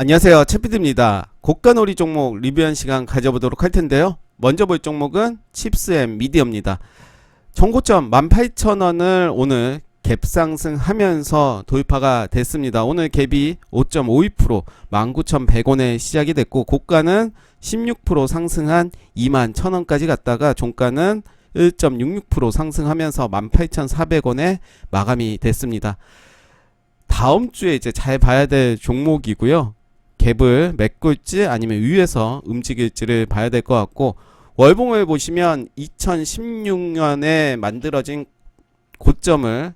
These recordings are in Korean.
안녕하세요. 채피드입니다. 고가놀이 종목 리뷰한 시간 가져보도록 할 텐데요. 먼저 볼 종목은 칩스앤 미디어입니다. 정고점 18,000원을 오늘 갭 상승하면서 돌파가 됐습니다. 오늘 갭이 5.52% 19,100원에 시작이 됐고 고가는 16% 상승한 21,000원까지 갔다가 종가는 1.66% 상승하면서 18,400원에 마감이 됐습니다. 다음 주에 이제 잘 봐야 될 종목이고요. 갭을 메꿀지 아니면 위에서 움직일지를 봐야 될 것 같고 월봉을 보시면 2016년에 만들어진 고점을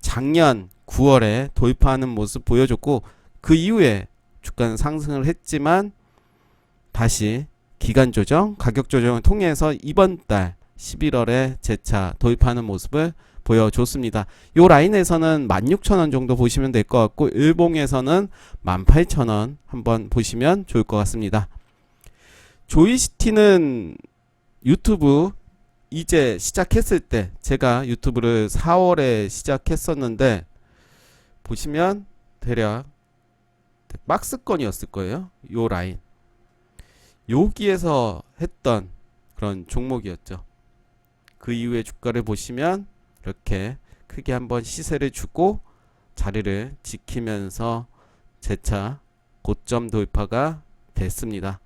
작년 9월에 돌파하는 모습 보여줬고 그 이후에 주가는 상승을 했지만 다시 기간 조정, 가격 조정을 통해서 이번 달 11월에 재차 돌파하는 모습을 보여줬습니다. 요 라인에서는 16,000원 정도 보시면 될 것 같고 일봉에서는 18,000원 한번 보시면 좋을 것 같습니다. 조이시티는 유튜브 이제 시작했을 때 제가 유튜브를 4월에 시작했었는데 보시면 대략 박스권이었을 거예요. 요 라인. 여기에서 했던 그런 종목이었죠. 그 이후에 주가를 보시면 이렇게 크게 한번 시세를 주고 자리를 지키면서 재차 고점 돌파가 됐습니다.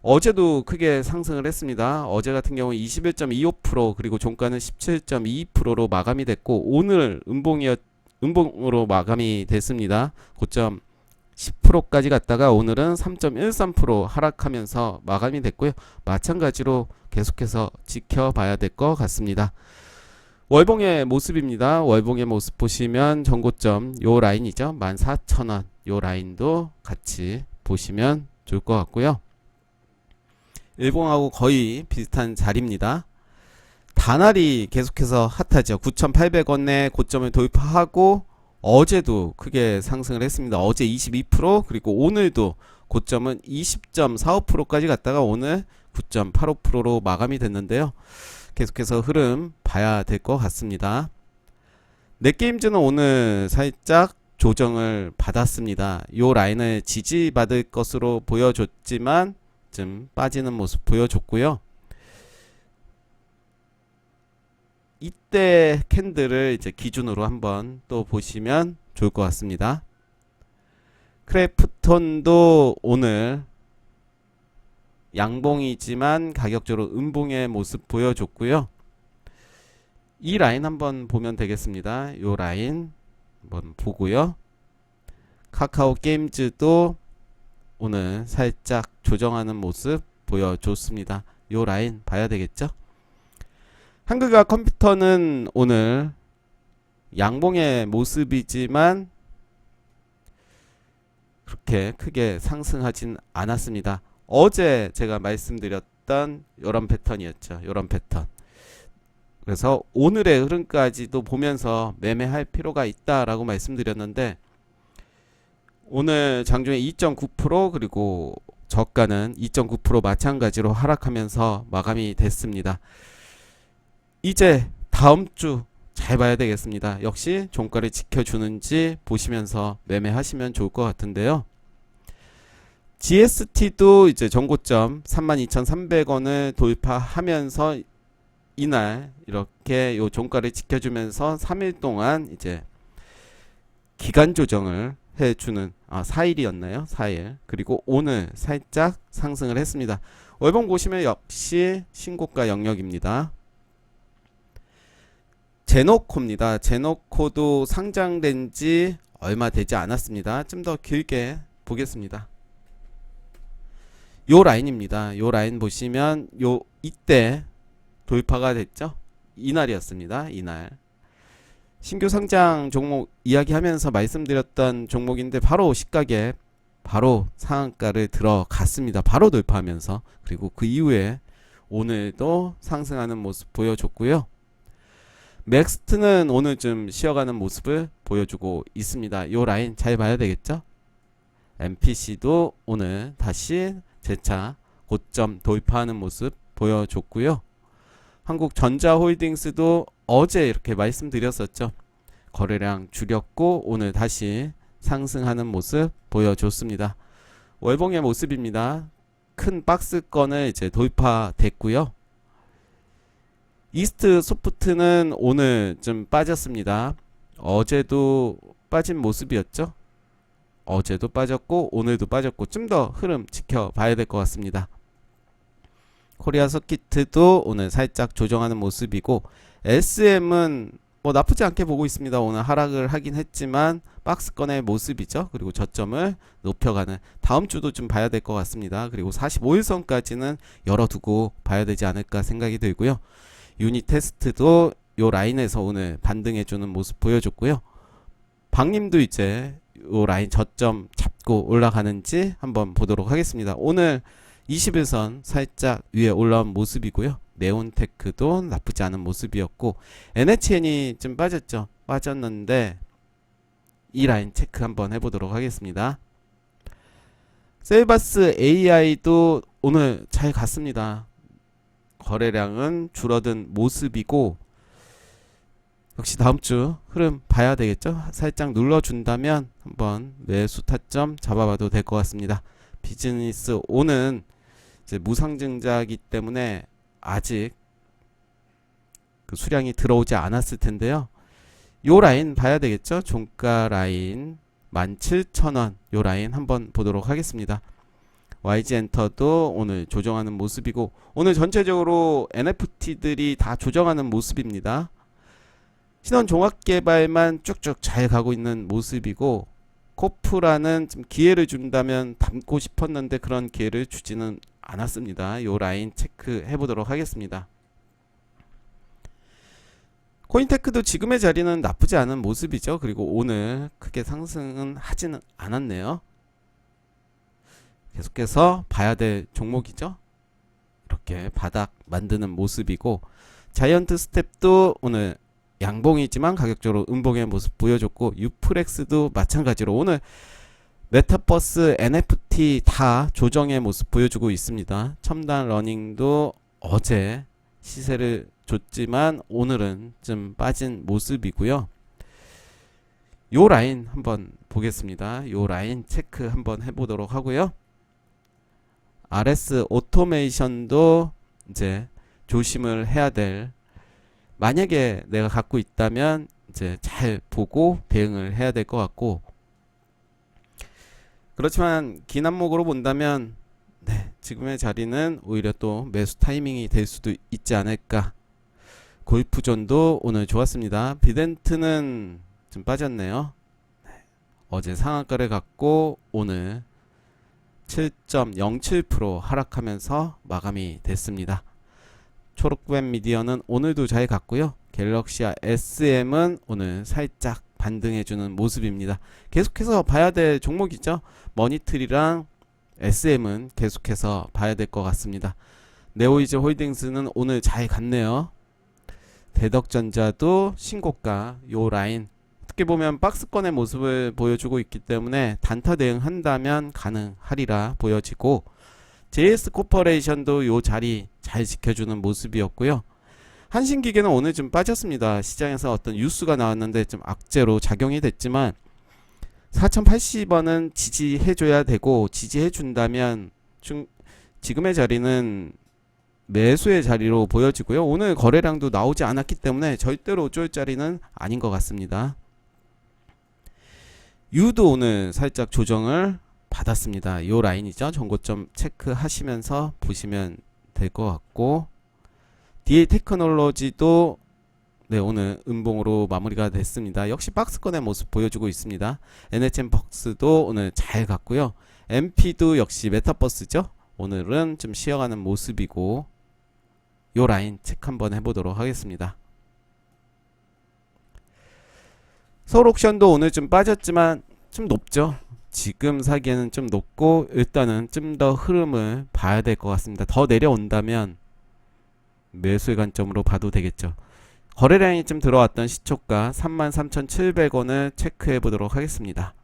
어제도 크게 상승을 했습니다. 어제 같은 경우 21.25% 그리고 종가는 17.22%로 마감이 됐고 오늘 음봉이 음봉으로 마감이 됐습니다. 고점 10%까지 갔다가 오늘은 3.13% 하락하면서 마감이 됐고요. 마찬가지로 계속해서 지켜봐야 될 것 같습니다. 월봉의 모습입니다. 월봉의 모습 보시면 전고점 요 라인이죠. 14,000원 요 라인도 같이 보시면 좋을 것 같고요. 일봉하고 거의 비슷한 자리입니다. 다날이 계속해서 핫하죠. 9,800원에 고점을 돌파하고 어제도 크게 상승을 했습니다. 어제 22% 그리고 오늘도 고점은 20.45%까지 갔다가 오늘 9.85%로 마감이 됐는데요. 계속해서 흐름 봐야 될 것 같습니다. 넷게임즈는 오늘 살짝 조정을 받았습니다. 요 라인을 지지받을 것으로 보여줬지만 좀 빠지는 모습 보여줬고요. 이때 캔들을 이제 기준으로 한번 또 보시면 좋을 것 같습니다. 크래프톤도 오늘 양봉이지만 가격적으로 음봉의 모습 보여줬고요. 이 라인 한번 보면 되겠습니다. 요 라인 한번 보고요. 카카오 게임즈도 오늘 살짝 조정하는 모습 보여줬습니다. 요 라인 봐야 되겠죠? 한글과 컴퓨터는 오늘 양봉의 모습이지만 그렇게 크게 상승하진 않았습니다. 어제 제가 말씀드렸던 이런 패턴이었죠. 이런 패턴. 그래서 오늘의 흐름까지도 보면서 매매할 필요가 있다라고 말씀드렸는데 오늘 장중에 2.9% 그리고 저가는 2.9% 마찬가지로 하락하면서 마감이 됐습니다. 이제 다음 주 잘 봐야 되겠습니다. 역시 종가를 지켜주는지 보시면서 매매하시면 좋을 것 같은데요. GST도 이제 전고점 32,300원을 돌파하면서 이날 이렇게 요 종가를 지켜주면서 3일 동안 이제 기간 조정을 해주는 아 4일이었나요? 4일 그리고 오늘 살짝 상승을 했습니다. 월봉 보시면 역시 신고가 영역입니다. 제노코입니다. 제노코도 상장된 지 얼마 되지 않았습니다. 좀 더 길게 보겠습니다. 요 라인입니다. 요 라인 보시면 요 이때 돌파가 됐죠? 이날이었습니다. 이날. 신규 상장 종목 이야기하면서 말씀드렸던 종목인데 바로 시가에 바로 상한가를 들어갔습니다. 바로 돌파하면서 그리고 그 이후에 오늘도 상승하는 모습 보여줬고요. 맥스트는 오늘 좀 쉬어가는 모습을 보여주고 있습니다. 요 라인 잘 봐야 되겠죠? MPC도 오늘 다시 재차 고점 돌파하는 모습 보여줬고요. 한국전자홀딩스도 어제 이렇게 말씀드렸었죠. 거래량 줄였고 오늘 다시 상승하는 모습 보여줬습니다. 월봉의 모습입니다. 큰 박스권을 이제 돌파됐고요. 이스트 소프트는 오늘 좀 빠졌습니다. 어제도 빠진 모습이었죠. 어제도 빠졌고 오늘도 빠졌고 좀 더 흐름 지켜봐야 될 것 같습니다. 코리아 서키트도 오늘 살짝 조정하는 모습이고 SM은 뭐 나쁘지 않게 보고 있습니다. 오늘 하락을 하긴 했지만 박스권의 모습이죠. 그리고 저점을 높여가는 다음 주도 좀 봐야 될 것 같습니다. 그리고 45일선까지는 열어두고 봐야 되지 않을까 생각이 들고요. 유닛 테스트도 요 라인에서 오늘 반등해주는 모습 보여줬고요. 박님도 이제 요 라인 저점 잡고 올라가는지 한번 보도록 하겠습니다. 오늘 21선 살짝 위에 올라온 모습이고요. 네온테크도 나쁘지 않은 모습이었고 NHN이 좀 빠졌죠. 빠졌는데 이 라인 체크 한번 해보도록 하겠습니다. 셀바스 AI도 오늘 잘 갔습니다. 거래량은 줄어든 모습이고 역시 다음 주 흐름 봐야 되겠죠. 살짝 눌러준다면 한번 매수 타점 잡아봐도 될 것 같습니다. 비즈니스 오는 이제 무상증자이기 때문에 아직 그 수량이 들어오지 않았을 텐데요. 요 라인 봐야 되겠죠. 종가 라인 17,000원 요 라인 한번 보도록 하겠습니다. YG 엔터도 오늘 조정하는 모습이고 오늘 전체적으로 NFT들이 다 조정하는 모습입니다. 신원 종합 개발만 쭉쭉 잘 가고 있는 모습이고 코프라는 좀 기회를 준다면 담고 싶었는데 그런 기회를 주지는 않았습니다. 요 라인 체크해 보도록 하겠습니다. 코인테크도 지금의 자리는 나쁘지 않은 모습이죠. 그리고 오늘 크게 상승은 하지는 않았네요. 계속해서 봐야 될 종목이죠. 이렇게 바닥 만드는 모습이고 자이언트 스텝도 오늘 양봉이지만 가격적으로 음봉의 모습 보여줬고 유프렉스도 마찬가지로 오늘 메타버스 NFT 다 조정의 모습 보여주고 있습니다. 첨단 러닝도 어제 시세를 줬지만 오늘은 좀 빠진 모습이고요. 요 라인 한번 보겠습니다. 요 라인 체크 한번 해보도록 하고요. RS 오토메이션도 이제 조심을 해야 될 만약에 내가 갖고 있다면 이제 잘 보고 대응을 해야 될 것 같고 그렇지만 긴 안목으로 본다면 네, 지금의 자리는 오히려 또 매수 타이밍이 될 수도 있지 않을까. 골프존도 오늘 좋았습니다. 비덴트는 좀 빠졌네요. 네, 어제 상한가를 갖고 오늘 7.07% 하락하면서 마감이 됐습니다. 초록뱀 미디어는 오늘도 잘 갔고요. 갤럭시아 SM은 오늘 살짝 반등해주는 모습입니다. 계속해서 봐야 될 종목이죠. 머니트리랑 SM은 계속해서 봐야 될 것 같습니다. 네오이즈 홀딩스는 오늘 잘 갔네요. 대덕전자도 신고가 요 라인 어떻게 보면 박스권의 모습을 보여주고 있기 때문에 단타 대응한다면 가능하리라 보여지고 JS 코퍼레이션도 요 자리 잘 지켜주는 모습이었고요. 한신기계는 오늘 좀 빠졌습니다. 시장에서 어떤 뉴스가 나왔는데 좀 악재로 작용이 됐지만 4080원은 지지해줘야 되고 지지해준다면 중, 지금의 자리는 매수의 자리로 보여지고요. 오늘 거래량도 나오지 않았기 때문에 절대로 어쩔 자리는 아닌 것 같습니다. 유도 오늘 살짝 조정을 받았습니다. 이 라인이죠. 정고점 체크하시면서 보시면 될 것 같고 DA 테크놀로지도 네, 오늘 음봉으로 마무리가 됐습니다. 역시 박스권의 모습 보여주고 있습니다. NHN 박스도 오늘 잘 갔고요. MP도 역시 메타버스죠. 오늘은 좀 쉬어가는 모습이고 요 라인 체크 한번 해보도록 하겠습니다. 서울 옥션도 오늘 좀 빠졌지만 좀 높죠. 지금 사기에는 좀 높고 일단은 좀 더 흐름을 봐야 될 것 같습니다. 더 내려온다면 매수의 관점으로 봐도 되겠죠. 거래량이 좀 들어왔던 시초가 33,700원을 체크해 보도록 하겠습니다.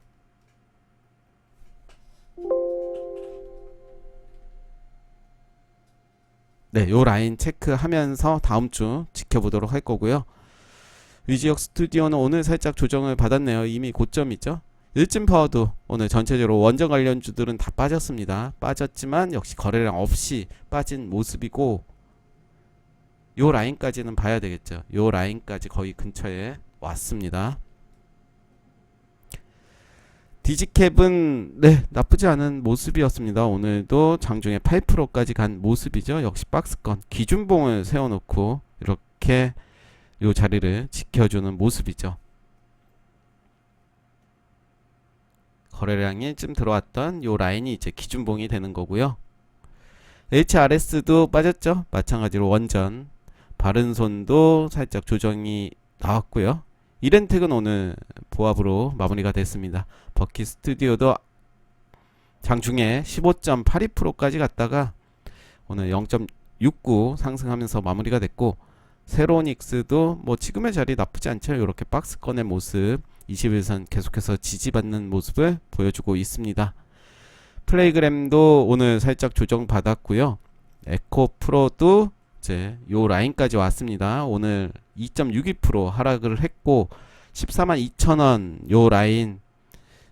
네, 요 라인 체크하면서 다음 주 지켜보도록 할 거고요. 위지역 스튜디오는 오늘 살짝 조정을 받았네요. 이미 고점이죠. 일진 파워도 오늘 전체적으로 원전 관련주들은 다 빠졌습니다. 빠졌지만 역시 거래량 없이 빠진 모습이고 요 라인까지는 봐야 되겠죠. 요 라인까지 거의 근처에 왔습니다. 디지캡은 네 나쁘지 않은 모습이었습니다. 오늘도 장중에 8%까지 간 모습이죠. 역시 박스권 기준봉을 세워놓고 이렇게 요 자리를 지켜주는 모습이죠. 거래량이 좀 들어왔던 요 라인이 이제 기준봉이 되는 거고요. HRS도 빠졌죠. 마찬가지로 원전 바른손도 살짝 조정이 나왔고요. 이렌텍은 오늘 보합으로 마무리가 됐습니다. 버키 스튜디오도 장중에 15.82%까지 갔다가 오늘 0.69 상승하면서 마무리가 됐고 세로닉스도 뭐 지금의 자리 나쁘지 않죠. 이렇게 박스권의 모습 21선 계속해서 지지받는 모습을 보여주고 있습니다. 플레이그램도 오늘 살짝 조정 받았고요. 에코 프로도 이제 요 라인까지 왔습니다. 오늘 2.62% 하락을 했고 14만 2천원 요 라인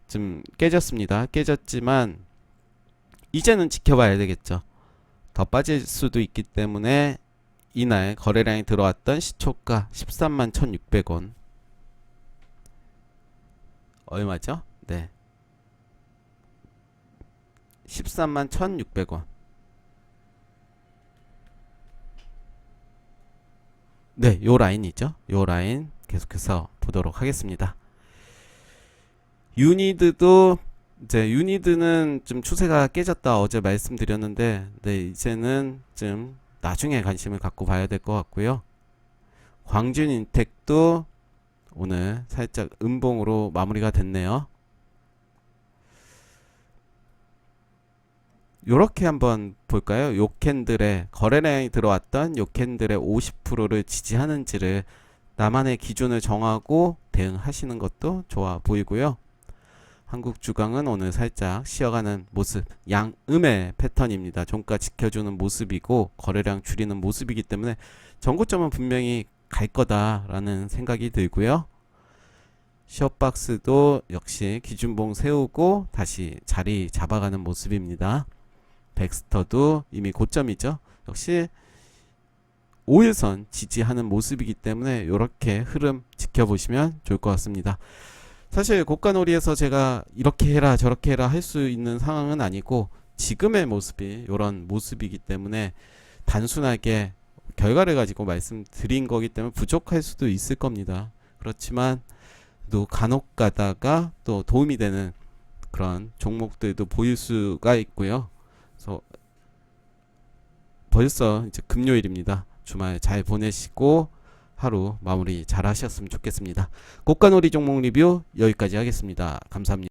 좀 깨졌습니다. 깨졌지만 이제는 지켜봐야 되겠죠. 더 빠질 수도 있기 때문에 이날 거래량이 들어왔던 시초가 13만 1,600원 얼마죠? 네. 13만 1,600원. 네, 요 라인이죠. 요 라인 계속해서 보도록 하겠습니다. 유니드도 이제 유니드는 좀 추세가 깨졌다 어제 말씀드렸는데 네, 이제는 좀 나중에 관심을 갖고 봐야 될 것 같고요. 광준 인텍도 오늘 살짝 음봉으로 마무리가 됐네요. 요렇게 한번 볼까요? 요 캔들의 거래량이 들어왔던 요 캔들의 50%를 지지하는지를 나만의 기준을 정하고 대응하시는 것도 좋아 보이고요. 한국 주강은 오늘 살짝 쉬어가는 모습, 양음의 패턴입니다. 종가 지켜주는 모습이고 거래량 줄이는 모습이기 때문에 전고점은 분명히 갈 거다라는 생각이 들고요. 셔박스도 역시 기준봉 세우고 다시 자리 잡아가는 모습입니다. 백스터도 이미 고점이죠. 역시 5일선 지지하는 모습이기 때문에 이렇게 흐름 지켜보시면 좋을 것 같습니다. 사실 고가놀이에서 제가 이렇게 해라 저렇게 해라 할 수 있는 상황은 아니고 지금의 모습이 이런 모습이기 때문에 단순하게 결과를 가지고 말씀드린 거기 때문에 부족할 수도 있을 겁니다. 그렇지만 또 간혹 가다가 또 도움이 되는 그런 종목들도 보일 수가 있고요. 그래서 벌써 이제 금요일입니다. 주말 잘 보내시고 하루 마무리 잘 하셨으면 좋겠습니다. 고가놀이 종목 리뷰 여기까지 하겠습니다. 감사합니다.